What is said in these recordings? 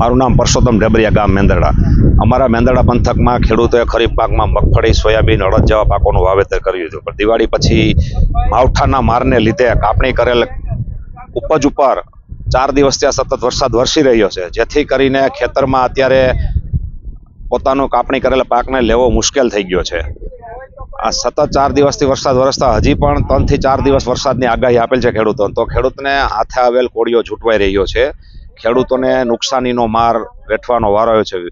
મારું નામ પરસોત્તમ ઢેબરિયા ગામ મેંદરડા. અમારા મેંદરડા પંથકમાં ખેડૂતોએ ખરીફ પાકમાં મગફળી, સોયાબીન, અડદ જેવા પાકોનું વાવેતર કર્યું હતું. પણ દિવાળી પછી માવઠાના મારને લીધે કાપણી કરેલ ઉપજ ઉપર ચાર દિવસ ત્યાં સતત વરસાદ વરસી રહ્યો છે. જેથી કરીને ખેતરમાં અત્યારે પોતાનું કાપણી કરેલા પાકને લેવો મુશ્કેલ થઈ ગયો છે. આ સતત ચાર દિવસથી વરસાદ વરસતા હજી પણ ત્રણથી ચાર દિવસ વરસાદની આગાહી આપેલ છે ખેડૂતો તો ખેડૂતને હાથે આવેલ કોળીઓ છૂટવાઈ રહ્યો છે. ખેડૂતોને નુકસાનીનો માર વેઠવાનો વારો આવ્યો છે.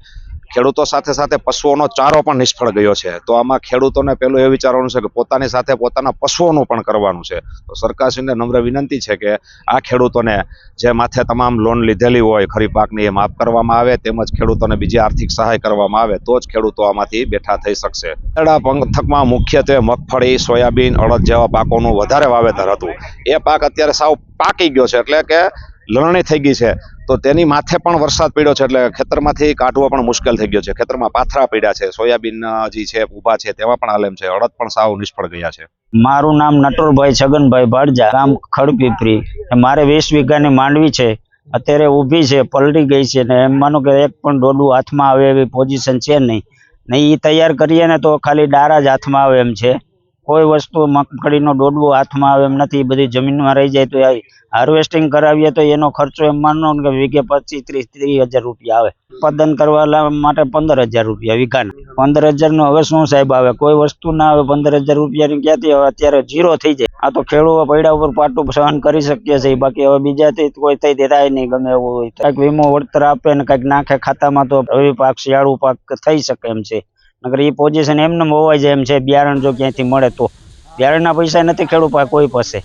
ખેડૂતો સાથે સાથે પશુઓનો ચારો પણ નિષ્ફળ ગયો છે. તો આમાં ખેડૂતોને પેલું એ વિચારવાનું છે કે પોતાની સાથે પોતાના પશુઓનું પણ કરવાનું છે. તો સરકારશ્રીને નમ્ર વિનંતી છે કે આ ખેડૂતોને જે માથે તમામ લોન લીધેલી હોય ખરી પાકની એ માફ કરવામાં આવે, તેમજ ખેડૂતોને બીજી આર્થિક સહાય કરવામાં આવે, તો જ ખેડૂતો આમાંથી બેઠા થઈ શકશે. ખેડા પંથકમાં મુખ્યત્વે મગફળી, સોયાબીન, અડદ જેવા પાકોનું વધારે વાવેતર હતું. એ પાક અત્યારે સાવ પાકી ગયો છે, એટલે કે લણણી થઈ ગઈ છે. તો તેની માથે પણ વરસાદ પડ્યો છે, એટલે ખેતરમાંથી કાઢવો પણ મુશ્કેલ થઈ ગયો છે. ખેતરમાં પાથરા પડ્યા છે, સોયાબીન જે છે, ઊભા છે તેમાં પણ આલેમ છે. અડદ પણ સાવ નિષ્ફળ ગયા છે. મારું નામ નટોરભાઈ છગનભાઈ ભાડજા, ગામ ખડપીપરી. મારે વીસ વીઘાની માંડવી છે. અત્યારે ઊભી છે, પલટી ગઈ છે, ને એમ માનો કે એક પણ ડોડું હાથમાં આવે એવી પોઝિશન છે નહીં. ને એ તૈયાર કરીએ ને તો ખાલી ડારા જ હાથમાં આવે એમ છે. કોઈ વસ્તુ મગફળીનો ડોડવો હાથમાં આવે એમ નથી બધી જમીનમાં રહી જાય તો હાર્વેસ્ટિંગ કરાવીએ તો એનો ખર્ચો એમ માનો કે વીઘે પચીસ, ત્રીસ ત્રીસ હજાર રૂપિયા આવે. ઉત્પાદન કરવા માટે પંદર હજાર રૂપિયા વીઘાના. પંદર હજારનો હવે શું સાહેબ આવે? કોઈ વસ્તુ ના આવે પંદર હજાર રૂપિયાની ક્યાંથી હવે અત્યારે જીરો થઈ જાય. આ તો ખેડૂતો પૈડા ઉપર પાટું સહન કરી શકીએ છે બાકી હવે બીજાથી કોઈ થઈ દેતા નહીં, ગમે એવું હોય. કાંઈક વીમો વળતર આપે ને કાંઈક નાખે ખાતામાં તો રવિ પાક, શિયાળુ પાક થઈ શકે એમ છે. નકર એ પોઝિશન એમને હોવાય જાય એમ છે, બિયારણ જો ક્યાંયથી મળે તો. બિયારણના પૈસા નથી ખેડૂત કોઈ પાસે.